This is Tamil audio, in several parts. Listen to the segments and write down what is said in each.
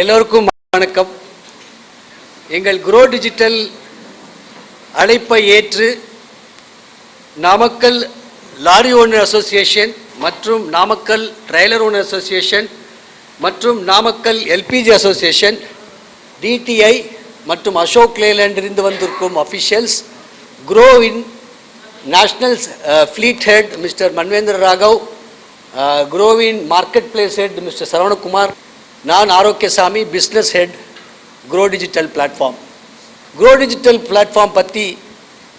எல்லோருக்கும் வணக்கம். எங்கள் குரோ டிஜிட்டல் அழைப்பை ஏற்று நாமக்கல் லாரி ஓனர் அசோசியேஷன் மற்றும் நாமக்கல் ட்ரெய்லர் ஓனர் அசோசியேஷன் மற்றும் நாமக்கல் எல்பிஜி அசோசியேஷன் டிடிஐ மற்றும் அசோக் லேலண்டிலிருந்து வந்திருக்கும் officials குரோவின் national fleet head mister Manvendra Raghav குரோவின் market place head mister Saravanakumar நான் Arokiasamy business head Grow digital platform Grow digital platform பற்றி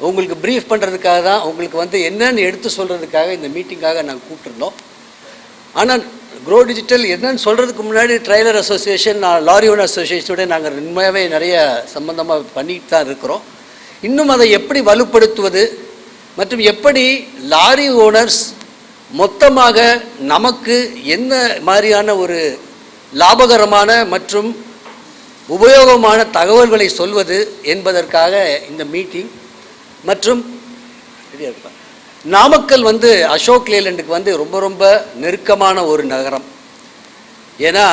உங்களுக்கு ப்ரீஃப் பண்ணுறதுக்காக தான் உங்களுக்கு வந்து என்னென்னு எடுத்து சொல்கிறதுக்காக இந்த மீட்டிங்காக நாங்கள் கூப்பிட்டுருந்தோம். ஆனால் க்ரோ டிஜிட்டல் என்னன்னு சொல்கிறதுக்கு முன்னாடி ட்ரைலர் அசோசியேஷன் லாரி ஓனர் அசோசியேஷனோட நாங்கள் உண்மையாகவே நிறைய சம்மந்தமாக பண்ணிட்டு தான் இருக்கிறோம். இன்னும் அதை எப்படி வலுப்படுத்துவது மற்றும் எப்படி லாரி ஓனர்ஸ் மொத்தமாக நமக்கு என்ன மாதிரியான ஒரு லாபகரமான மற்றும் உபயோகமான தகவல்களை சொல்வது என்பதற்காக இந்த மீட்டிங். மற்றும் நாமக்கல் வந்து அசோக் லேலண்டுக்கு வந்து ரொம்ப ரொம்ப நெருக்கமான ஒரு நகரம். ஏன்னா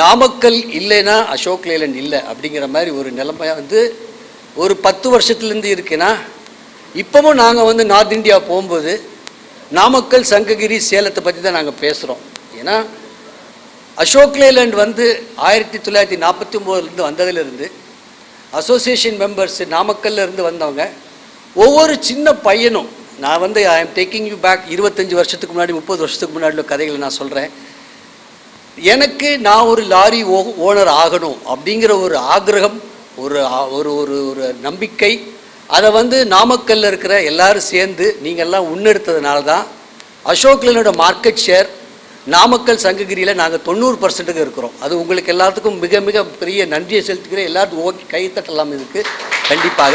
நாமக்கல் இல்லைன்னா அசோக் லேலண்ட் இல்லை அப்படிங்கிற மாதிரி ஒரு நிலைமை வந்து ஒரு பத்து வருஷத்துலேருந்து இருக்குன்னா இப்போவும் நாங்கள் வந்து நார்த் இந்தியா போகும்போது நாமக்கல் சங்ககிரி சேலத்தை பற்றி தான் நாங்கள் பேசுகிறோம் ஏன்னா அசோக் லேலண்ட் வந்து ஆயிரத்தி தொள்ளாயிரத்தி நாற்பத்தி ஒம்போதுலேருந்து வந்ததுலேருந்து அசோசியேஷன் மெம்பர்ஸ் நாமக்கல்லேருந்து வந்தவங்க ஒவ்வொரு சின்ன பையனும் நான் வந்து I am taking you back இருபத்தஞ்சி வருஷத்துக்கு முன்னாடி முப்பது வருஷத்துக்கு முன்னாடி உள்ள கதைகளை நான் சொல்கிறேன் எனக்கு நான் ஒரு லாரி ஓ ஓனர் ஆகணும் அப்படிங்கிற ஒரு ஆக்ரகம் ஒரு ஒரு ஒரு ஒரு நம்பிக்கை அதை வந்து நாமக்கல்ல இருக்கிற எல்லாரும் சேர்ந்து நீங்கள்லாம் முன்னெடுத்ததுனால தான் அசோக் அசோக்லனோட மார்க்கெட் ஷேர் நாமக்கல் சங்ககிரியில் நாங்கள் தொண்ணூறு பர்சன்ட்டுக்கு இருக்கிறோம். அது உங்களுக்கு எல்லாத்துக்கும் மிக மிக பெரிய நன்றியை செலுத்துகிறேன் எல்லாத்துக்கும் ஓகே கைத்தட்டலாம் இதுக்கு. கண்டிப்பாக.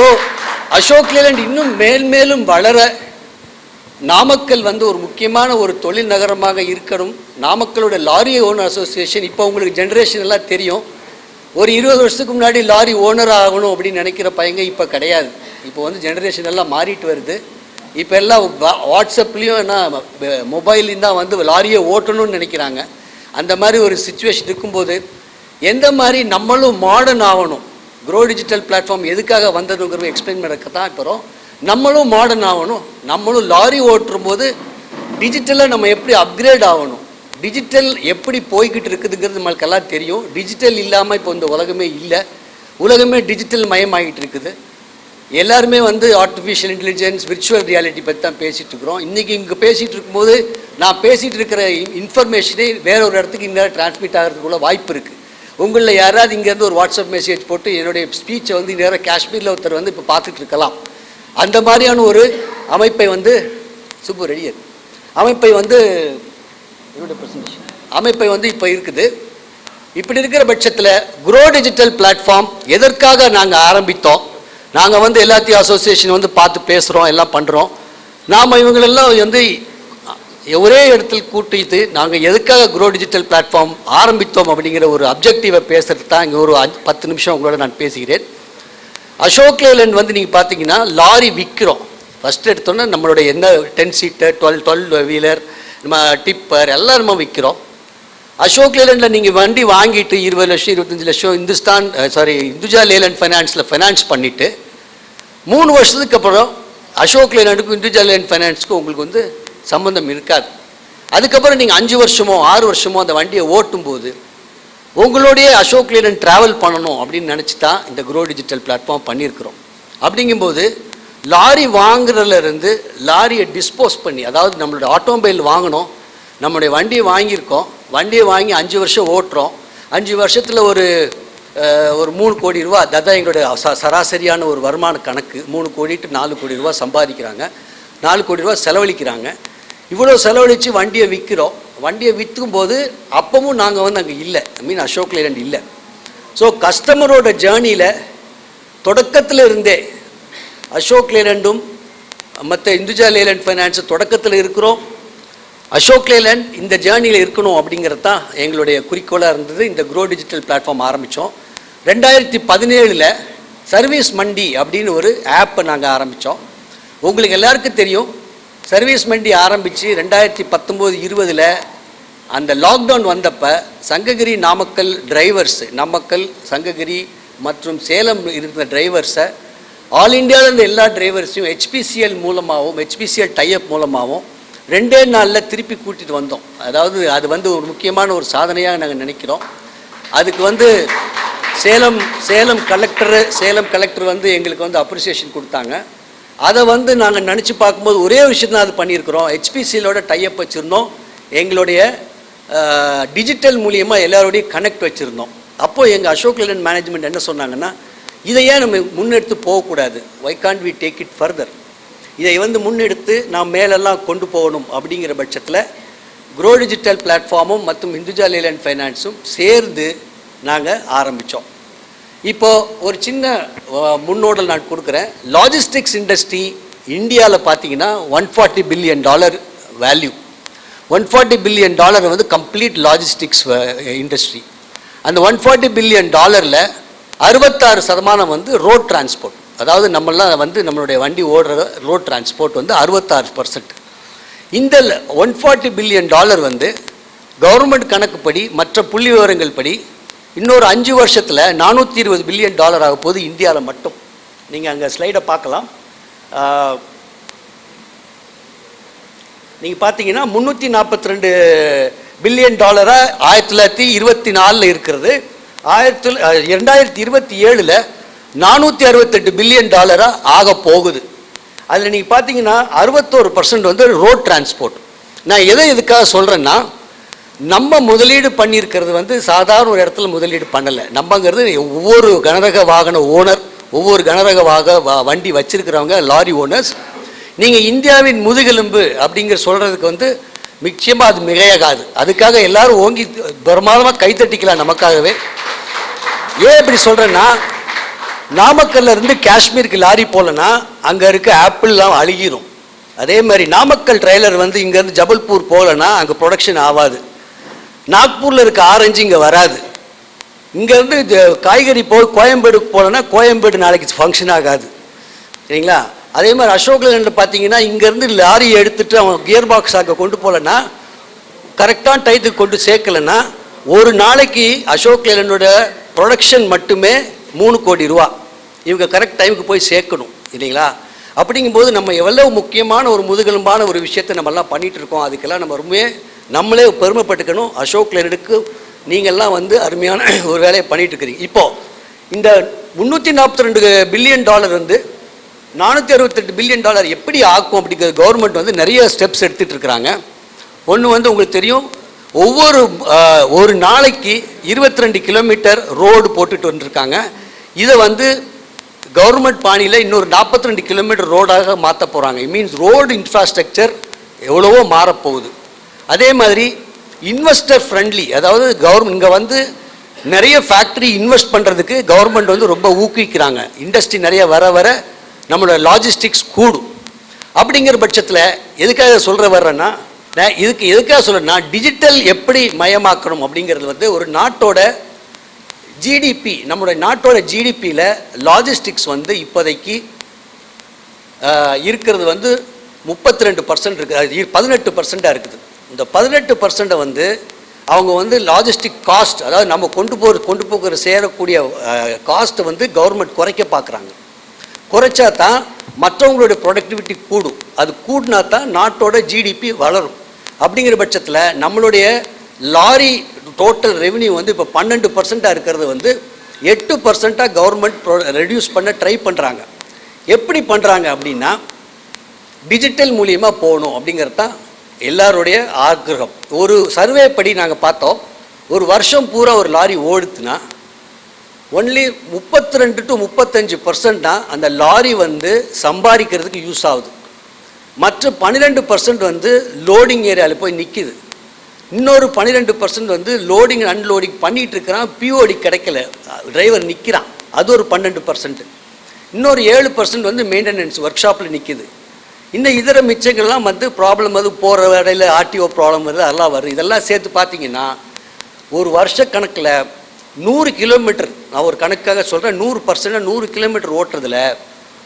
ஓ அசோக் லேலண்ட் இன்னும் மேல் மேலும் வளர நாமக்கல் வந்து ஒரு முக்கியமான ஒரு தொழில் நகரமாக இருக்கணும். நாமக்கலோட லாரி ஓனர் அசோசியேஷன் இப்போ உங்களுக்கு ஜென்ரேஷன் எல்லாம் தெரியும். ஒரு இருபது வருஷத்துக்கு முன்னாடி லாரி ஓனர் ஆகணும் அப்படின்னு நினைக்கிற பையங்க இப்போ கிடையாது. இப்போ வந்து ஜென்ரேஷன் எல்லாம் மாறிட்டு வருது. இப்போ எல்லாம் வாட்ஸ்அப்லேயும் என்ன மொபைல்லையும் தான் வந்து லாரியை ஓட்டணும்னு நினைக்கிறாங்க. அந்த மாதிரி ஒரு சுச்சுவேஷன் இருக்கும்போது எந்த மாதிரி நம்மளும் மாடர்ன் ஆகணும். க்ரோ டிஜிட்டல் பிளாட்ஃபார்ம் எதுக்காக வந்ததுங்கிறது எக்ஸ்பிளைன் பண்ணக்க தான் இப்போ நம்மளும் மாடர்ன் ஆகணும். நம்மளும் லாரி ஓட்டும் போது டிஜிட்டலாக நம்ம எப்படி அப்கிரேட் ஆகணும்? டிஜிட்டல் எப்படி போய்கிட்டு இருக்குதுங்கிறது நம்மளுக்கெல்லாம் தெரியும். டிஜிட்டல் இல்லாமல் இப்போ இந்த உலகமே இல்லை. உலகமே டிஜிட்டல் மயமாகிட்டு இருக்குது. எல்லாருமே வந்து ஆர்டிஃபிஷியல் இன்டெலிஜென்ஸ் விர்ச்சுவல் ரியாலிட்டி பற்றி தான் பேசிகிட்டு இருக்கிறோம் இன்றைக்கி இங்கே பேசிகிட்டு இருக்கும்போது நான் பேசிகிட்டு இருக்கிற இன்ஃபர்மேஷனே வேற ஒரு இடத்துக்கு இங்கே டிரான்ஸ்மிட் ஆகிறதுக்குள்ள வாய்ப்பு இருக்குது உங்களில் யாராவது இங்கேருந்து ஒரு வாட்ஸ்அப் மெசேஜ் போட்டு என்னுடைய ஸ்பீச்சை வந்து நேராக காஷ்மீரில் ஒருத்தர் வந்து இப்போ பார்த்துட்டு இருக்கலாம் அந்த மாதிரியான ஒரு அமைப்பை வந்து சுப்பு ரெடியர் அமைப்பை வந்து என்னுடைய ப்ரெசன்டேஷன் அமைப்பை வந்து இப்போ இருக்குது. இப்படி இருக்கிற பட்சத்தில் குரோ டிஜிட்டல் பிளாட்ஃபார்ம் எதற்காக நாங்கள் ஆரம்பித்தோம்? நாங்கள் வந்து எல்லாத்தையும் அசோசியேஷன் வந்து பார்த்து பேசுகிறோம் எல்லாம் பண்ணுறோம் நாம் இவங்களெல்லாம் வந்து ஒரே இடத்தில் கூட்டிட்டு நாங்கள் எதுக்காக குரோ டிஜிட்டல் பிளாட்ஃபார்ம் ஆரம்பித்தோம் அப்படிங்கிற ஒரு அப்ஜெக்டிவை பேசுறது தான் இங்கே ஒரு அஞ்சு பத்து நிமிஷம் உங்களோட நான் பேசுகிறேன். அசோக் லேலண்ட் வந்து நீங்கள் பார்த்தீங்கன்னா லாரி விற்கிறோம் ஃபஸ்ட்டு எடுத்தோன்னே நம்மளுடைய என்ன ten seater twelve twelve wheeler நம்ம டிப்பர் எல்லாம் நம்ம விற்கிறோம் அசோக் லேலண்டில் நீங்கள் வண்டி வாங்கிட்டு இருபது லட்சம் இருபத்தஞ்சி லட்சம் இந்துஸ்தான் சாரி இந்துஜா லேலண்ட் ஃபைனான்ஸில் ஃபைனான்ஸ் பண்ணிவிட்டு மூணு வருஷத்துக்கு அப்புறம் அசோக் லேலண்டுக்கும் இந்துஜா லேலண்ட் ஃபைனான்ஸுக்கும் உங்களுக்கு வந்து சம்மந்தம் இருக்காது. அதுக்கப்புறம் நீங்கள் அஞ்சு வருஷமோ ஆறு வருஷமோ அந்த வண்டியை ஓட்டும்போது உங்களுடைய அசோக் லேலண்ட் ட்ராவல் பண்ணணும் அப்படின்னு நினச்சி தான் இந்த க்ரோ டிஜிட்டல் பிளாட்ஃபார்ம் பண்ணியிருக்கிறோம். அப்படிங்கும்போது லாரி வாங்குறதுலேருந்து லாரியை டிஸ்போஸ் பண்ணி அதாவது நம்மளோட ஆட்டோமொபைல் வாங்கினோம் நம்மளுடைய வண்டியை வாங்கியிருக்கோம் வண்டியை வாங்கி அஞ்சு வருஷம் ஓட்டுறோம். அஞ்சு வருஷத்தில் ஒரு ஒரு மூணு கோடி ரூபா அதுதான் எங்களுடைய ச- சராசரியான ஒரு வருமான கணக்கு மூணு கோடி டு நாலு கோடி ரூபா சம்பாதிக்கிறாங்க. நாலு கோடி ரூபா செலவழிக்கிறாங்க. இவ்வளோ செலவழித்து வண்டியை விற்கிறோம் வண்டியை விற்கும் போது அப்பவும் நாங்கள் வந்து அங்கே இல்லை. ஐ மீன் அசோக் லேலண்ட் இல்லை. ஸோ கஸ்டமரோட ஜேர்னியில் தொடக்கத்தில் இருந்தே அசோக் லேலண்டும் மற்ற இந்துஜா லேலண்ட் ஃபைனான்ஸ் தொடக்கத்தில் இருக்கிறோம். அசோக் லேலண்ட் இந்த ஜேர்னியில் இருக்கணும் அப்படிங்கிறது தான் எங்களுடைய குறிக்கோளாக இருந்தது. இந்த க்ரோ டிஜிட்டல் பிளாட்ஃபார்ம் ஆரம்பித்தோம் ரெண்டாயிரத்தி பதினேழில் சர்வீஸ் மண்டி அப்படின்னு ஒரு ஆப்பை நாங்கள் ஆரம்பித்தோம் உங்களுக்கு எல்லாருக்கும் தெரியும் சர்வீஸ் மண்டி ஆரம்பித்து ரெண்டாயிரத்தி பத்தொம்போது இருபதில் அந்த லாக்டவுன் வந்தப்போ சங்ககிரி நாமக்கல் டிரைவர்ஸ் நாமக்கல் சங்ககிரி மற்றும் சேலம் இருந்த டிரைவர்ஸை ஆல் இந்தியாவில் இருந்த எல்லா டிரைவர்ஸையும் ஹெச்பிசிஎல் மூலமாகவும் ஹெச்பிசிஎல் டைப் மூலமாகவும் ரெண்டே நாளில் திருப்பி கூட்டிகிட்டு வந்தோம். அதாவது அது வந்து ஒரு முக்கியமான ஒரு சாதனையாக நாங்கள் நினைக்கிறோம். அதுக்கு வந்து சேலம் சேலம் கலெக்டரு சேலம் கலெக்டர் வந்து எங்களுக்கு வந்து அப்ரிசியேஷன் கொடுத்தாங்க. அதை வந்து நாங்கள் நினச்சி பார்க்கும்போது ஒரே விஷயம் தான் அது பண்ணியிருக்கிறோம். ஹெச்பிசியிலோட டைப் வச்சுருந்தோம். எங்களுடைய டிஜிட்டல் மூலியமாக எல்லாரோடையும் கனெக்ட் வச்சுருந்தோம். அப்போது எங்கள் அசோக் லேலன் மேனேஜ்மெண்ட் என்ன சொன்னாங்கன்னா இதை ஏன் நம்ம முன்னெடுத்து போகக்கூடாது. Why can't we take it further இதை வந்து முன்னெடுத்து நாம் மேலெல்லாம் கொண்டு போகணும் அப்படிங்கிற பட்சத்தில் குரோ டிஜிட்டல் பிளாட்ஃபார்மும் மற்றும் இந்துஜா லேலண்ட் ஃபைனான்ஸும் சேர்ந்து நாங்கள் ஆரம்பித்தோம் இப்போ ஒரு சின்ன முன்னோடல் நான் கொடுக்குறேன். லாஜிஸ்டிக்ஸ் இண்டஸ்ட்ரி இந்தியாவில் பார்த்தீங்கன்னா one forty billion dollar value one forty billion dollar வந்து கம்ப்ளீட் லாஜிஸ்டிக்ஸ் இண்டஸ்ட்ரி அந்த ஒன் ஃபார்ட்டி பில்லியன் டாலரில் அறுபத்தாறு சதமானம் வந்து ரோட் டிரான்ஸ்போர்ட் அதாவது நம்மளாம் வந்து நம்மளுடைய வண்டி ஓடுற ரோட் டிரான்ஸ்போர்ட் வந்து அறுபத்தாறு பர்சன்ட் இந்த ஒன் ஃபார்ட்டி பில்லியன் டாலர் வந்து கவர்மெண்ட் கணக்குப்படி மற்ற புள்ளி விவரங்கள் படி இன்னொரு அஞ்சு வருஷத்தில் நானூற்றி இருபது பில்லியன் டாலர் ஆக போகுது இந்தியாவில் மட்டும். நீங்கள் அங்கே ஸ்லைடை பார்க்கலாம். நீங்கள் பார்த்தீங்கன்னா முந்நூற்றி நாற்பத்தி ரெண்டு பில்லியன் டாலராக ஆயிரத்தி தொள்ளாயிரத்தி இருபத்தி நாலில் இருக்கிறது. ஆயிரத்தி ரெண்டாயிரத்தி இரண்டாயிரத்தி இருபத்தி ஏழில் நானூற்றி அறுபத்தெட்டு பில்லியன் டாலராக ஆக போகுது. அதில் நீங்கள் பார்த்தீங்கன்னா அறுபத்தோரு பர்சன்ட் வந்து ரோட் டிரான்ஸ்போர்ட் நான் எதை இதுக்காக சொல்கிறேன்னா நம்ம முதலீடு பண்ணியிருக்கிறது வந்து சாதாரண ஒரு இடத்துல முதலீடு பண்ணலை. நம்மங்கிறது ஒவ்வொரு கனரக வாகன ஓனர் ஒவ்வொரு கனரக வாக வ- வண்டி வச்சுருக்கிறவங்க லாரி ஓனர்ஸ். நீங்கள் இந்தியாவின் முதுகெலும்பு அப்படிங்கிற சொல்கிறதுக்கு வந்து நிச்சயமாக அது மிகையாகாது. அதுக்காக எல்லாரும் ஓங்கி பிரமாதமாக கைத்தட்டிக்கலாம் நமக்காகவே. ஏன் இப்படி சொல்கிறேன்னா நாமக்கல்ல இருந்து காஷ்மீருக்கு லாரி போகலன்னா அங்கே இருக்க ஆப்பிள்லாம் அழுகிரும். அதே மாதிரி நாமக்கல் ட்ரெய்லர் வந்து இங்கேருந்து ஜபல்பூர் போகலன்னா அங்கே ப்ரொடக்ஷன் ஆகாது நாக்பூரில் இருக்க ஆரஞ்சு இங்கே வராது. இங்கேருந்து காய்கறி போய் கோயம்பேடுக்கு போகலன்னா கோயம்பேடு நாளைக்கு ஃபங்க்ஷன் ஆகாது. சரிங்களா? அதே மாதிரி அசோக் லேண்டில் பார்த்தீங்கன்னா இங்கேருந்து லாரி எடுத்துட்டு அவன் கியர் பாக்ஸ் அங்கே கொண்டு போகலன்னா கரெக்டான டயத்துக்கு கொண்டு சேர்க்கலைன்னா ஒரு நாளைக்கு அசோக் லேலனோட ப்ரொடக்ஷன் மட்டுமே மூணு கோடி ரூபா. இவங்க கரெக்ட் டைமுக்கு போய் சேர்க்கணும் இல்லைங்களா? அப்படிங்கும்போது நம்ம எவ்வளவு முக்கியமான ஒரு முதுகெலும்பான ஒரு விஷயத்தை நம்மெல்லாம் பண்ணிகிட்டு இருக்கோம் அதுக்கெல்லாம் நம்ம ரொம்பவே நம்மளே பெருமைப்பட்டுக்கணும். அசோக் லேலனுக்கு நீங்கள்லாம் வந்து அருமையான ஒரு வேலையை பண்ணிகிட்டு இருக்கிறீங்க இப்போது இந்த முந்நூற்றி நாற்பத்தி ரெண்டு பில்லியன் டாலர் வந்து நானூற்றி அறுபத்தெட்டு பில்லியன் டாலர் எப்படி ஆக்கும் அப்படிங்கிறது கவர்மெண்ட் வந்து நிறைய ஸ்டெப்ஸ் எடுத்துகிட்டு இருக்கிறாங்க ஒன்று வந்து உங்களுக்கு தெரியும் ஒவ்வொரு ஒரு நாளைக்கு இருபத்தி ரெண்டு கிலோமீட்டர் ரோடு போட்டுட்டு வந்துருக்காங்க. இதை வந்து கவர்மெண்ட் பாணியில் இன்னொரு நாற்பத்தி ரெண்டு கிலோமீட்டர் ரோடாக மாற்ற போகிறாங்க மீன்ஸ் ரோடு இன்ஃப்ராஸ்ட்ரக்சர் எவ்வளவோ மாறப்போகுது. அதே மாதிரி இன்வெஸ்டர் ஃப்ரெண்ட்லி அதாவது கவர்மெண்ட் இங்கே வந்து நிறைய ஃபேக்ட்ரி இன்வெஸ்ட் பண்ணுறதுக்கு கவர்மெண்ட் வந்து ரொம்ப ஊக்குவிக்கிறாங்க. இண்டஸ்ட்ரி நிறைய வர வர நம்மளோட லாஜிஸ்டிக்ஸ் கூடும். அப்படிங்கிற பட்சத்தில் எதுக்காக சொல்கிற வர்றேன்னா இதுக்கு எதுக்காக சொல்கிறேன்னா டிஜிட்டல் எப்படி மயமாக்கணும் அப்படிங்கிறது வந்து ஒரு நாட்டோட ஜிடிபி நம்மளுடைய நாட்டோட ஜிடிபியில் லாஜிஸ்டிக்ஸ் வந்து இப்போதைக்கு இருக்கிறது வந்து முப்பத்தி ரெண்டு பர்சன்ட் இருக்குது பதினெட்டு பர்சண்ட்டாக இருக்குது. இந்த பதினெட்டு பர்சண்ட்டை வந்து அவங்க வந்து லாஜிஸ்டிக் காஸ்ட் அதாவது நம்ம கொண்டு போகிற கொண்டு போகிற சேரக்கூடிய காஸ்ட்டை வந்து கவர்மெண்ட் குறைக்க பார்க்குறாங்க. குறைச்சா தான் மற்றவங்களுடைய ப்ரொடக்டிவிட்டி கூடும். அது கூடினா தான் நாட்டோட ஜிடிபி வளரும். அப்படிங்கிற பட்சத்தில் நம்மளுடைய லாரி டோட்டல் ரெவென்யூ வந்து இப்போ பன்னெண்டு பர்சண்ட்டாக இருக்கிறது வந்து எட்டு பர்சண்ட்டாக கவர்மெண்ட் ரெடியூஸ் பண்ண ட்ரை பண்ணுறாங்க எப்படி பண்ணுறாங்க அப்படின்னா டிஜிட்டல் மூலியமாக போகணும் அப்படிங்கிறது தான் எல்லாருடைய ஆக்கிரகம். ஒரு சர்வே படி நாங்கள் பார்த்தோம் ஒரு வருஷம் பூரா ஒரு லாரி ஓடுத்துனா ஒன்லி முப்பத்தி ரெண்டு டு முப்பத்தஞ்சு பர்சன்ட் தான் அந்த லாரி வந்து சம்பாதிக்கிறதுக்கு யூஸ் ஆகுது. மற்ற பன்னிரெண்டு பர்சன்ட் வந்து லோடிங் ஏரியாவில் போய் நிற்கிது இன்னொரு பன்னிரெண்டு பர்சன்ட் வந்து லோடிங் அன்லோடிங் பண்ணிகிட்டு இருக்கிறான் பிஓடி கிடைக்கல. டிரைவர் நிற்கிறான் அது ஒரு பன்னெண்டு பர்சன்ட் இன்னொரு ஏழு பர்சன்ட் வந்து மெயின்டெனன்ஸ் ஒர்க் ஷாப்பில் நிற்கிது இன்னும் இதர மிச்சங்கள்லாம் வந்து ப்ராப்ளம் வந்து போகிற இடையில ஆர்டிஓ ப்ராப்ளம் வருது அதெல்லாம் வருது. இதெல்லாம் சேர்த்து பார்த்தீங்கன்னா ஒரு வருஷ கணக்கில் நூறு கிலோமீட்டர் நான் ஒரு கணக்காக சொல்கிறேன் நூறு பர்சன்ட் நூறு கிலோமீட்டர் ஓட்டுறதுல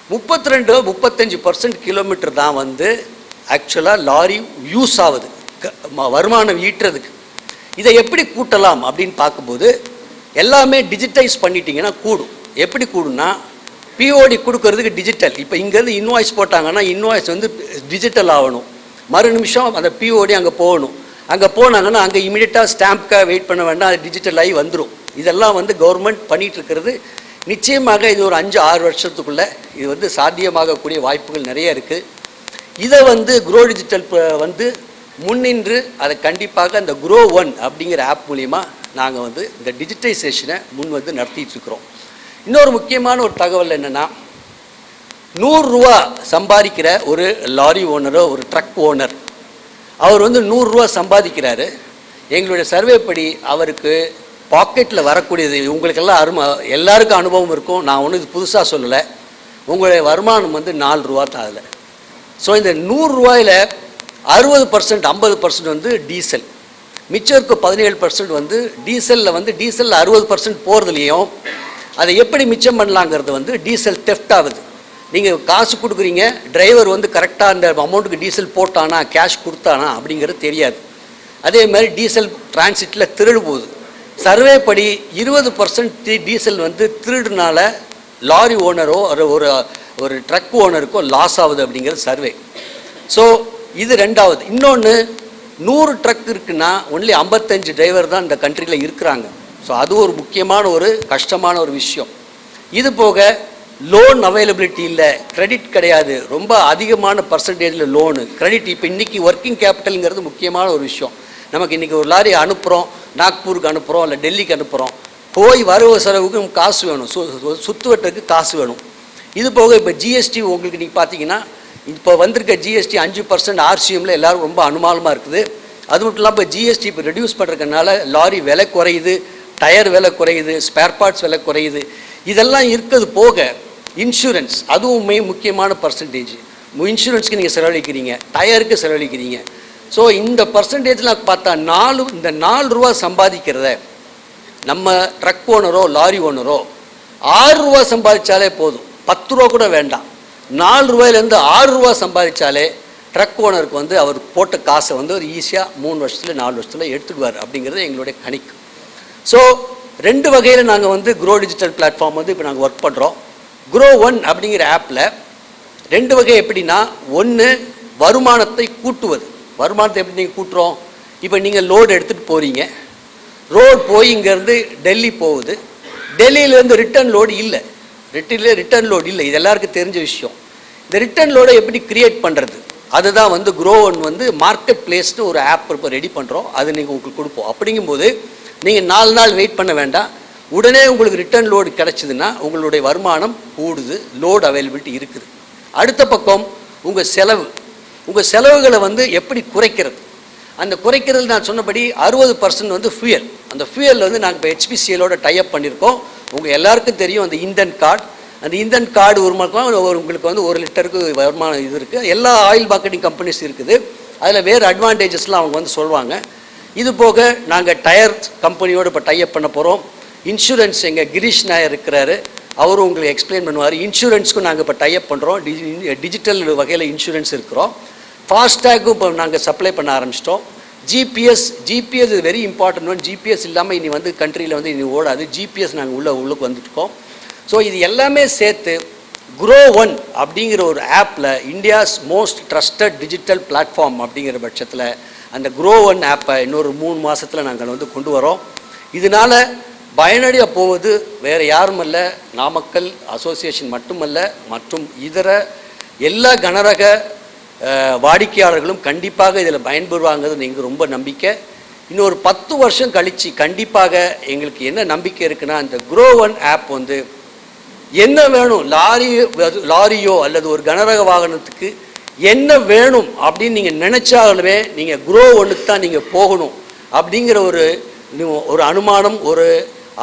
முப்பத்தி ரெண்டு முப்பத்தஞ்சு பர்சன்ட் கிலோமீட்டர் தான் வந்து ஆக்சுவலாக லாரி யூஸ் ஆகுது. க- ம- வருமானம் ஈட்டுறதுக்கு. இதை எப்படி கூட்டலாம் அப்படின்னு பார்க்கும்போது எல்லாமே டிஜிட்டைஸ் பண்ணிட்டீங்கன்னா கூடும். எப்படி கூடும்னா பிஓடி கொடுக்கறதுக்கு டிஜிட்டல் இப்போ இங்கேருந்து இன்வாய்ஸ் போட்டாங்கன்னா இன்வாய்ஸ் வந்து டிஜிட்டல் ஆகணும். மறு நிமிஷம் அந்த பிஓடி அங்கே போகணும். அங்கே போனாங்கன்னா அங்கே இமீடியட்டாக ஸ்டாம்ப்காக வெயிட் பண்ண வேண்டாம் அது டிஜிட்டல் ஆகி வந்துடும் இதெல்லாம் வந்து கவர்மெண்ட் பண்ணிட்டு இருக்கிறது நிச்சயமாக இது ஒரு அஞ்சு ஆறு வருஷத்துக்குள்ளே இது வந்து சாத்தியமாகக்கூடிய வாய்ப்புகள் நிறைய இருக்குது இதை வந்து குரோ டிஜிட்டல் வந்து முன்னின்று அதை கண்டிப்பாக அந்த குரோ ஒன் அப்படிங்கிற ஆப் மூலிமா நாங்கள் வந்து இந்த டிஜிட்டைசேஷனை முன் வந்து நடத்திட்டுருக்குறோம் இன்னொரு முக்கியமான ஒரு தகவல் என்னென்னா நூறுரூவா சம்பாதிக்கிற ஒரு லாரி ஓனரோ ஒரு ட்ரக் ஓனர் அவர் வந்து நூறுரூவா சம்பாதிக்கிறாரு. எங்களுடைய சர்வே படி அவருக்கு பாக்கெட்டில் வரக்கூடியது உங்களுக்கெல்லாம் அருமை எல்லாருக்கும் அனுபவம் இருக்கும். நான் ஒன்றும் இது புதுசாக சொல்லலை. உங்களுடைய வருமானம் வந்து நாலு ரூபா தான் அதில். ஸோ இந்த நூறுரூவாயில் அறுபது பர்சன்ட் ஐம்பது பர்சன்ட் வந்து டீசல் மிச்சம் இருக்க பதினேழு பர்சன்ட் வந்து டீசலில் வந்து டீசலில் அறுபது பர்சன்ட் போகிறதுலையும் அதை எப்படி மிச்சம் பண்ணலாங்கிறது வந்து டீசல் டெஃப்ட் ஆகுது. நீங்கள் காசு கொடுக்குறீங்க டிரைவர் வந்து கரெக்டாக அந்த அமௌண்ட்டுக்கு டீசல் போட்டானா கேஷ் கொடுத்தானா அப்படிங்கிறது தெரியாது. அதே மாதிரி டீசல் டிரான்சிட்டில் திருடு போகுது. சர்வே படி இருபது பர்சன்ட் டீசல் வந்து திருடுனால லாரி ஓனரோ ஒரு ஒரு ஒரு ட்ரக் ஓனருக்கோ லாஸ் ஆகுது அப்படிங்கிறது சர்வே. ஸோ இது ரெண்டாவது. இன்னொன்று நூறு ட்ரக் இருக்குன்னா ஒன்லி ஐம்பத்தஞ்சு டிரைவர் தான் இந்த கண்ட்ரியில் இருக்கிறாங்க. ஸோ அது ஒரு முக்கியமான ஒரு கஷ்டமான ஒரு விஷயம். இது போக லோன் அவைலபிலிட்டி இல்லை கிரெடிட் கிடையாது. ரொம்ப அதிகமான பர்சன்டேஜில் லோனு கிரெடிட் இப்போ இன்றைக்கி ஒர்க்கிங் கேபிட்டலுங்கிறது முக்கியமான ஒரு விஷயம். நமக்கு இன்றைக்கி ஒரு லாரி அனுப்புகிறோம் நாக்பூருக்கு அனுப்புகிறோம் இல்லை டெல்லிக்கு அனுப்புகிறோம் போய் வரவு செலவுக்கு காசு வேணும். சு சுத்துவட்டுக்கு காசு வேணும். இது போக இப்போ ஜிஎஸ்டி உங்களுக்கு நீங்கள் பார்த்தீங்கன்னா இப்போ வந்திருக்க ஜிஎஸ்டி அஞ்சு பர்சன்ட் ஆர்சிஎம்ல எல்லாரும் ரொம்ப அனுமானமாக இருக்குது. அது மட்டும் இல்லாமல் இப்போ ஜிஎஸ்டி இப்போ ரெடியூஸ் பண்ணுறதுனால லாரி விலை குறையுது டயர் விலை குறையுது ஸ்பேர் பார்ட்ஸ் விலை குறையுது. இதெல்லாம் இருக்கிறது போக இன்சூரன்ஸ் அதுவுமே முக்கியமான பர்சன்டேஜ் இன்சூரன்ஸ்க்கு நீங்கள் செலவழிக்கிறீங்க டயருக்கு செலவழிக்கிறீங்க. ஸோ இந்த பர்சன்டேஜ்லாம் பார்த்தா நாலு இந்த நாலு ரூபா சம்பாதிக்கிறத நம்ம ட்ரக் ஓனரோ லாரி ஓனரோ ஆறு ரூபா சம்பாதிச்சாலே போதும். பத்து ரூபா கூட வேண்டாம். நாலு ரூபாயிலேருந்து ஆறு ரூபா சம்பாதிச்சாலே ட்ரக் ஓனருக்கு வந்து அவர் போட்ட காசை வந்து ஒரு ஈஸியாக மூணு வருஷத்தில் நாலு வருஷத்தில் எடுத்துக்குவார் அப்படிங்கிறது எங்களுடைய கணிக்கு ஸோ ரெண்டு வகையில் நாங்கள் வந்து க்ரோ டிஜிட்டல் பிளாட்ஃபார்ம் வந்து இப்போ நாங்கள் ஒர்க் பண்ணுறோம் க்ரோ ஒன் அப்படிங்கிற ஆப்பில் ரெண்டு வகை எப்படின்னா ஒன்று வருமானத்தை கூட்டுவது. வருமானத்தை எப்படி நீங்கள் கூட்டுறோம்? இப்போ நீங்கள் லோடு எடுத்துகிட்டு போகிறீங்க ரோடு போய் இங்கேருந்து டெல்லி போகுது. டெல்லியிலேருந்து ரிட்டர்ன் லோடு இல்லை. ரிட்டில் ரிட்டர்ன் லோடு இல்லை. இது எல்லாருக்கும் தெரிஞ்ச விஷயம். இந்த ரிட்டர்ன் லோடை எப்படி கிரியேட் பண்ணுறது அதுதான் வந்து க்ரோ ஒன் வந்து மார்க்கெட் பிளேஸ்னு ஒரு ஆப் இப்போ ரெடி பண்ணுறோம் அது நீங்கள் உங்களுக்கு கொடுப்போம். அப்படிங்கும்போது நீங்கள் நாலு நாள் வெயிட் பண்ண வேண்டாம். உடனே உங்களுக்கு ரிட்டர்ன் லோடு கிடச்சிதுன்னா உங்களுடைய வருமானம் கூடுது. லோடு அவைலபிலிட்டி இருக்குது. அடுத்த பக்கம் உங்கள் செலவு. உங்கள் செலவுகளை வந்து எப்படி குறைக்கிறது? அந்த குறைக்கிறது நான் சொன்னபடி அறுபது பர்சன்ட் வந்து ஃபியூயல் அந்த ஃபியூயலில் வந்து நாங்கள் இப்போ ஹெச்பிசிஎலோட டைப் பண்ணியிருக்கோம் உங்கள் எல்லாருக்கும் தெரியும் அந்த இந்தன் கார்டு. அந்த இந்தன் கார்டு ஒரு ஒரு உங்களுக்கு வந்து ஒரு லிட்டருக்கு வருமானம் இது இருக்குது எல்லா ஆயில் மார்க்கெட்டிங் கம்பெனிஸ் இருக்குது. அதில் வேறு அட்வான்டேஜஸ்லாம் அவங்க வந்து சொல்லுவாங்க இது போக நாங்கள் டயர் கம்பெனியோடு இப்போ டைப் பண்ண போகிறோம் இன்சூரன்ஸ் எங்கள் கிரீஷ் நாயர் இருக்கிறாரு. அவரும் உங்களுக்கு எக்ஸ்பிளைன் பண்ணுவார். இன்சூரன்ஸ்க்கும் நாங்கள் இப்போ டைப் பண்ணுறோம் டிஜிட்டல் வகையில் இன்சூரன்ஸ் இருக்கிறோம். ஃபாஸ்டேக்கும் இப்போ நாங்கள் சப்ளை பண்ண ஆரம்பிச்சிட்டோம். ஜிபிஎஸ் ஜிபிஎஸ் இது வெரி இம்பார்ட்டன்ட் ஒன் ஜிபிஎஸ் இல்லாமல் இனி வந்து கண்ட்ரியில் வந்து இனி ஓடாது. ஜிபிஎஸ் நாங்கள் உள்ள உள்ளுக்கு வந்துட்டுருக்கோம். ஸோ இது எல்லாமே சேர்த்து குரோ ஒன் அப்படிங்கிற ஒரு ஆப்பில் India's most trusted digital platform அப்படிங்கிற பட்சத்தில் அந்த குரோ ஒன் ஆப்பை இன்னொரு மூணு மாதத்தில் நாங்கள் வந்து கொண்டு வரோம். இதனால பயனடையாக போவது வேறு யாரும் அல்ல நாமக்கல் அசோசியேஷன் மட்டுமல்ல மற்றும் இதர எல்லா கனரக வாடிக்கையாளர்களும் கண்டிப்பாக இதில் பயன்பெறுவாங்கிறது எங்களுக்கு ரொம்ப நம்பிக்கை. இன்னொரு பத்து வருஷம் கழித்து கண்டிப்பாக எங்களுக்கு என்ன நம்பிக்கை இருக்குன்னா இந்த குரோ ஒன் ஆப் வந்து என்ன வேணும் லாரி லாரியோ அல்லது ஒரு கனரக வாகனத்துக்கு என்ன வேணும் அப்படின்னு நீங்கள் நினச்சாலுமே நீங்கள் குரோ ஒன்றுக்கு தான் நீங்கள் போகணும் அப்படிங்கிற ஒரு ஒரு அனுமானம் ஒரு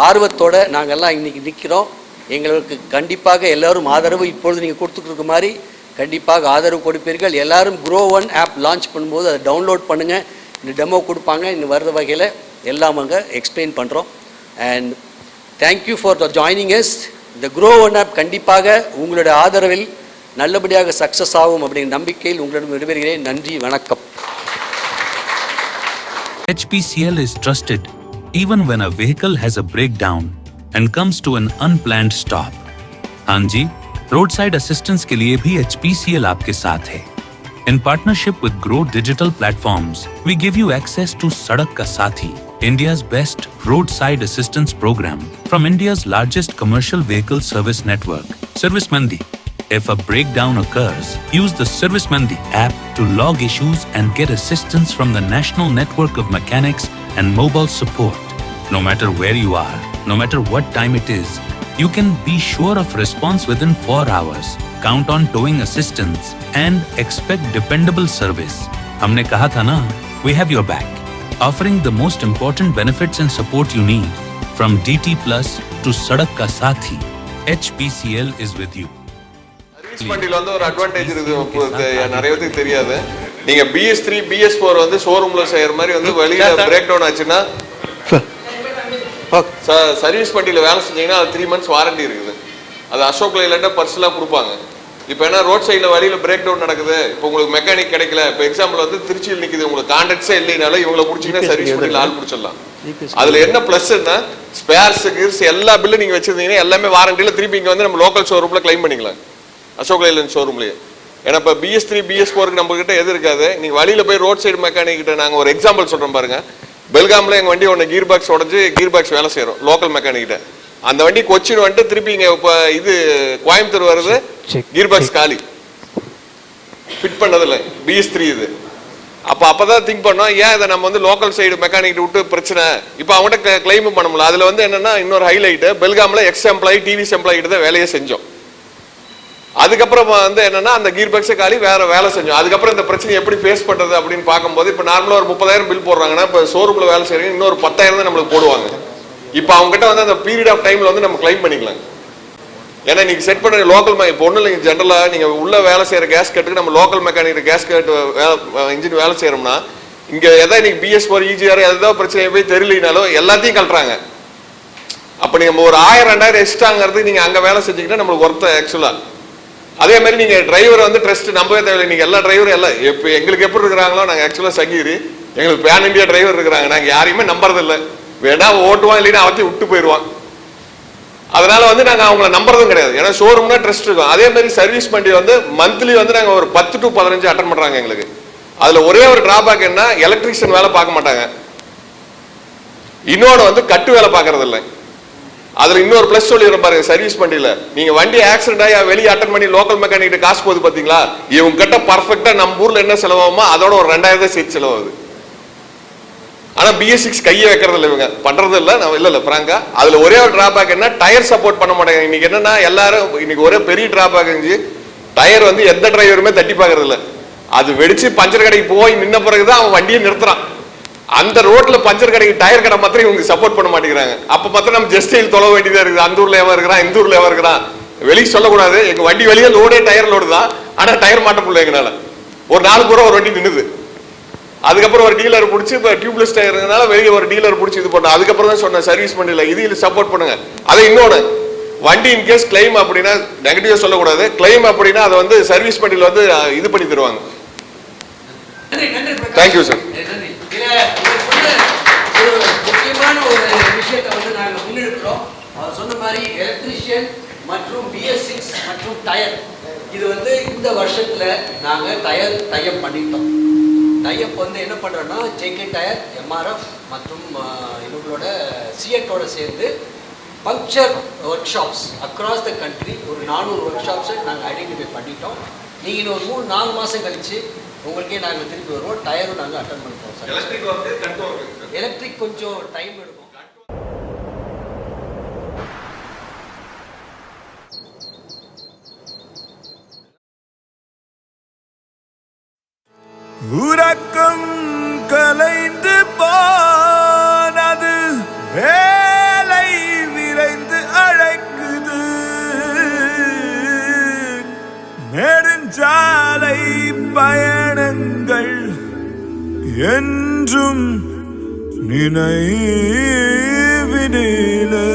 ஆர்வத்தோட நாங்கள்லாம் இன்றைக்கி நிற்கிறோம் எங்களுக்கு கண்டிப்பாக எல்லாரும் ஆதரவு இப்பொழுது நீங்கள் கொடுத்துட்டு மாதிரி கண்டிப்பாக ஆதரவு கொடுப்பீர்கள். எல்லாரும் குரோ ஒன் ஆப் லான்ச் பண்ணும்போது அதை டவுன்லோட் பண்ணுங்கள் இந்த டெமோ கொடுப்பாங்க. இன்னும் வர்ற வகையில் எல்லாம் அங்கே எக்ஸ்பிளைன் பண்ணுறோம் and thank you for the joining yes இந்த க்ரோ ஒன் ஆப் கண்டிப்பாக உங்களுடைய ஆதரவில் நல்லபடியாக சக்ஸஸ் ஆகும் அப்படிங்கிற நம்பிக்கையில் உங்களிடம் விடைபெறுகிறேன். நன்றி வணக்கம். HPCL is trusted even when a vehicle has a breakdown and comes to an unplanned stop. हाँ जी, roadside assistance के लिए भी HPCL आपके साथ है. In partnership with Grow Digital Platforms, we give you access to Sadak Ka Sathi, India's best roadside assistance program from India's largest commercial vehicle service network, Service Mandi. If a breakdown occurs, use the Service Mandi app to log issues and get assistance from the national network of mechanics and mobile support. No matter where you are, no matter what time it is, you can be sure of response within 4 hours. Count on towing assistance and expect dependable service. हमने कहा था ना, we have your back. Offering the most important benefits and support you need. From DT Plus to Sadak Ka Sathi, HPCL is with you. Service வண்டியில வந்து ஒரு அட்வான்டேஜ் இருக்கு இப்போ இது நிறைய பேருக்கு தெரியாது நீங்க பிஎஸ் த்ரீ பிஎஸ் ஃபோர் வந்து ஷோரூம்ல செய்யற மாதிரி வந்து வெளியில பிரேக் டவுன் ஆச்சுன்னா சர்வீஸ் வண்டியில வேலை செஞ்சீங்கன்னா அது த்ரீ மந்த்ஸ் வாரண்டி இருக்குது. அது அசோக் லைலாண்ட பர்சனலாக கொடுப்பாங்க. இப்போ என்ன ரோட் சைடில் வழியில் பிரேக் டவுன் நடக்குது. இப்போ உங்களுக்கு மெக்கானிக் கிடைக்கல. இப்போ எக்ஸாம்பிள் வந்து திருச்சியில் நிற்குது உங்களுக்கு கான்டாக்ட்ஸே இல்லைனாலும் இவங்களை பிடிச்சிங்கன்னா சர்வீஸ் வண்டியில் ஆள் பிடிச்சிடலாம். அதுல என்ன பிளஸ்ன்னா ஸ்பேர்ஸ் கிர்ஸ் எல்லா பில்லும் நீங்க வச்சிருந்தீங்கன்னா எல்லாமே வாரண்டியில திருப்பி இங்க வந்து நம்ம லோக்கல் ஷோரூம்ல கிளைம் பண்ணிக்கலாம். அசோக் லைலன் ஷோரூம்லயே ஏன்னா இப்போ பிஎஸ் த்ரீ பிஎஸ் ஃபோருக்கு நம்ம கிட்ட எது இருக்காது. நீங்க வழியில போய் ரோட் சைடு மெக்கானிக் கிட்ட நாங்க ஒரு எக்ஸாம்பிள் சொல்றோம் பாருங்க. பெல்காம்ல எங்க வண்டி ஒன்று கீர் பாக்ஸ் உடஞ்சு கீர் பாக்ஸ் வேலை செய்யறோம் லோக்கல் மெக்கானிக் கிட்ட. அந்த வண்டி கொச்சின் வந்துட்டு திருப்பி இங்க இப்போ இது கோயம்புத்தூர் வருது கீர் பாக்ஸ் காலி. ஃபிட் பண்ணதில்லை பிஎஸ் த்ரீ இது. அப்ப அப்பதான் திங்க் பண்ணோம் ஏன் இதை நம்ம வந்து லோக்கல் சைடு மெக்கானிக் விட்டு பிரச்சனை? இப்போ அவங்ககிட்ட கிளைம் பண்ண முடியல அதுல வந்து என்னன்னா இன்னொரு ஹைலைட் பெல்காம்ல எக்ஸ் எம்ப்ளாயி டிவிஸ் எம்ப்ளாயி கிட்ட தான் வேலையை செஞ்சோம். அதுக்கப்புறம் வந்து என்னன்னா அந்த கீர் பாக்ஸை காலி வேற வேலை செஞ்சோம். அதுக்கப்புறம் இந்த பிரச்சனை எப்படி ஃபேஸ் பண்றது அப்படின்னு பார்க்கும்போது இப்போ நார்மலாக ஒரு முப்பதாயிரம் பில் போடுறாங்கன்னா இப்போ ஷோரூமில் வேலை செய்யறீங்க இன்னொரு பத்தாயிரம் தான் நம்மளுக்கு போடுவாங்க. இப்போ அவங்க கிட்ட வந்து அந்த பீரியட் ஆஃப் டைம்ல வந்து நம்ம கிளைம் பண்ணிக்கலாம். ஏன்னா நீங்க செட் பண்ண லோக்கல் இப்போ ஒன்றும் இல்லைங்க ஜென்ரலாக நீங்கள் உள்ள வேலை செய்கிற கேஸ் கட்டுக்கு நம்ம local mechanic gas cut engine வேலை செய்கிறோம்னா இங்கே எதாவது இன்னைக்கு பிஎஸ் ஃபோர் இஜிஆர் எதாவது பிரச்சனை போய் தெரியலனாலும் எல்லாத்தையும் கட்டுறாங்க அப்போ நீங்கள் ஒரு ஆயிரம் ரெண்டாயிரம் எக்ஸ்ட்ராங்கிறது நீங்கள் அங்கே வேலை செஞ்சீங்கன்னா நம்மளுக்கு ஒருத்த ஆக்சுவலாக அதே மாதிரி நீங்கள் டிரைவரை வந்து ட்ரஸ்ட் நம்பவே தேவையில்லை. நீங்கள் எல்லா டிரைவரும் எல்லாம் இப்போ எங்களுக்கு எப்படி இருக்கிறாங்களோ நாங்கள் ஆக்சுவலாக சங்கீரி எங்களுக்கு பேன் இண்டியா டிரைவர் இருக்கிறாங்க. நாங்கள் யாரையுமே நம்புறதில்லை. வேணா ஓட்டுவான் இல்லைன்னா அவத்தையும் விட்டு போயிடுவான். அதனால வந்து நாங்கள் அவங்கள நம்புறதும் கிடையாது. ஏன்னா ஷோரூம்னா ட்ரஸ்ட் இருக்கும் அதே மாதிரி சர்வீஸ் வண்டி வந்து மந்த்லி வந்து நாங்கள் ஒரு பத்து டு பதினஞ்சு அட்டன் பண்ணுறாங்க எங்களுக்கு. அதில் ஒரே ஒரு டிராபேக் என்ன? எலக்ட்ரிஷியன் வேலை பார்க்க மாட்டாங்க. இன்னொன்று வந்து கட்டு வேலை பார்க்கறது இல்லை அதுல இன்னொரு பிளஸ் சொல்லிடுறேன் பாருங்க சர்வீஸ் வண்டியில. நீங்க வண்டி ஆக்சிடென்ட் ஆகி வெளியே அட்டன் பண்ணி லோக்கல் மெக்கானிக் காசு போகுது பாத்தீங்களா? இவங்க கிட்ட பர்ஃபெக்டா நம்ம ஊர்ல என்ன செலவாகுமோ அதோட ஒரு ரெண்டாயிரம் தான் சேர்த்து செலவாகுது. ஆனா பிஎஸ் சிக்ஸ் கையை வைக்கிறது இல்லை இவங்க. பண்றது இல்லை நம்ம இல்லை இல்லை பிராங்கா அதுல ஒரே ஒரு டிராபேக் என்ன? டயர் சப்போர்ட் பண்ண மாட்டாங்க. இன்னைக்கு என்னன்னா எல்லாரும் இன்னைக்கு ஒரே பெரிய டிராபேக் இருந்துச்சு டயர் வந்து எந்த டிரைவருமே தட்டி பார்க்கறது இல்லை. அது வெடிச்சு பஞ்சர் கடைக்கு போய் நின்ன பிறகுதான் அவன் வண்டியை நிறுத்துறான். அந்த ரோட்ல பஞ்சர் கடைக்கு டயர் கடை மாத்திரம் இவங்க சப்போர்ட் பண்ண மாட்டேங்கிறாங்க. அப்ப மாத்திரம் நம்ம ஜஸ்டைல் தொலை வேண்டியதா இருக்குது. அந்த ஊர்ல எவன் இருக்கிறான்? இந்த ஊர்ல எவன் இருக்கிறான்? வெளியே சொல்லக்கூடாது. எங்க வண்டி வெளியே லோடே டயர் லோடு தான். ஆனா டயர் மாட்ட முடியல எங்களால. ஒரு நாலு பூரா ஒரு வண்டி நின்னுது. அதுக்கப்புறம் ஒரு டீலர் பிடிச்சி இப்போ டியூப்லெஸ் டயர்னால வெளியே ஒரு டீலர் பிடிச்சி இது பண்ணோம். அதுக்கப்புறம் தான் சொன்னேன் சர்வீஸ் பண்ணல இது சப்போர்ட் பண்ணுங்க. அதை இன்னொன்று வண்டி இன்கேஸ் கிளைம் அப்படின்னா நெகட்டிவா சொல்லக்கூடாது. கிளைம் அப்படின்னா அதை வந்து சர்வீஸ் பண்ணில வந்து இது பண்ணி தருவாங்க. நன்றி நன்றி. இதில் ஒரு முக்கியமான ஒரு விஷயத்தை வந்து நாங்கள் முன்னெடுக்கிறோம் அவர் சொன்ன மாதிரி எலக்ட்ரிஷியன் மற்றும் பிஎஸ் சிக்ஸ் மற்றும் டயர் இது வந்து இந்த வருஷத்தில் நாங்கள் டயர் டைப் பண்ணிட்டோம். டைப் வந்து என்ன பண்ணுறோன்னா ஜேகே டயர் எம்ஆர்எஃப் மற்றும் ஆஹ், இவங்களோட சிஎட்டோட சேர்ந்து puncture workshops across the country ஒரு நானூறு ஒர்க் ஷாப்ஸை நாங்கள் ஐடென்டிஃபை பண்ணிட்டோம். நீங்கள் இன்னும் ஒரு மூணு நாலு மாதம் கழிச்சு உங்களுக்கே நாங்கள் திருப்பி வருவோம். டயரும் நாங்கள் அட்டன் பண்ணுறோம் சார் எலக்ட்ரிக் வந்து கண்ட்ரோல் எலக்ட்ரிக் கொஞ்சம் டைம் எடுக்கும். உறக்கம் என்றும் நினைவினிலே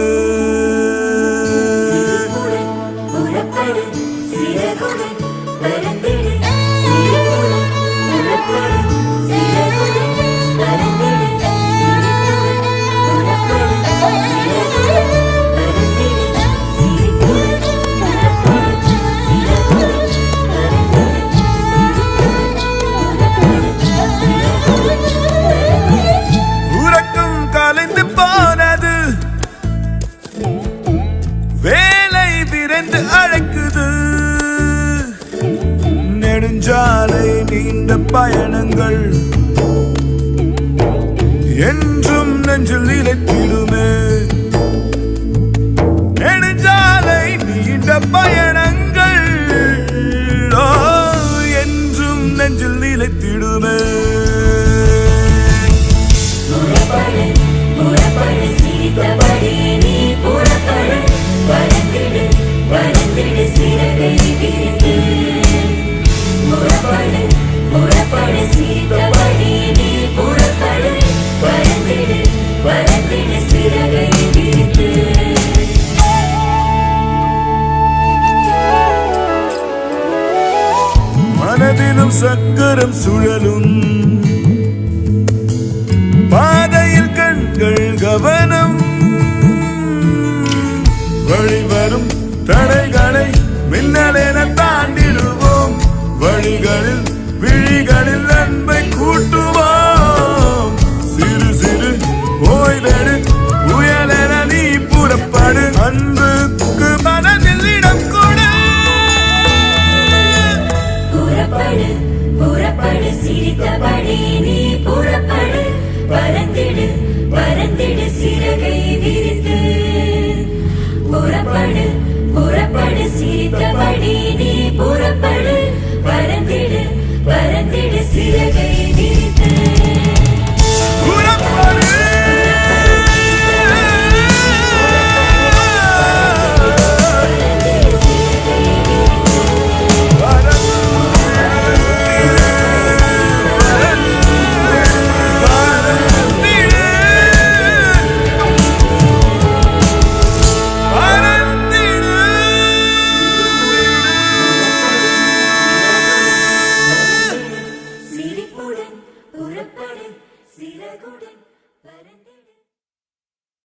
நெடுஞ்சாலை நீண்ட பயணங்கள். என்றும் நெஞ்சில் நிலைத்திடுமே. நெடுஞ்சாலை நீண்ட பயணம் புறப்படு புறப்படு சிரித்தபடி நீ புறப்படு. பறந்திடு பறந்திடு சிறகை விரித்து மனதிலும் சக்கரம் சுழலும். தேடி நீ புறப்படு. பறந்திடு பறந்திடு சிறகை விரித்து. புறப்படு புறப்படு சிரித்தபடி நீ புறப்படு. பறந்திடு பறந்திடு சிறகை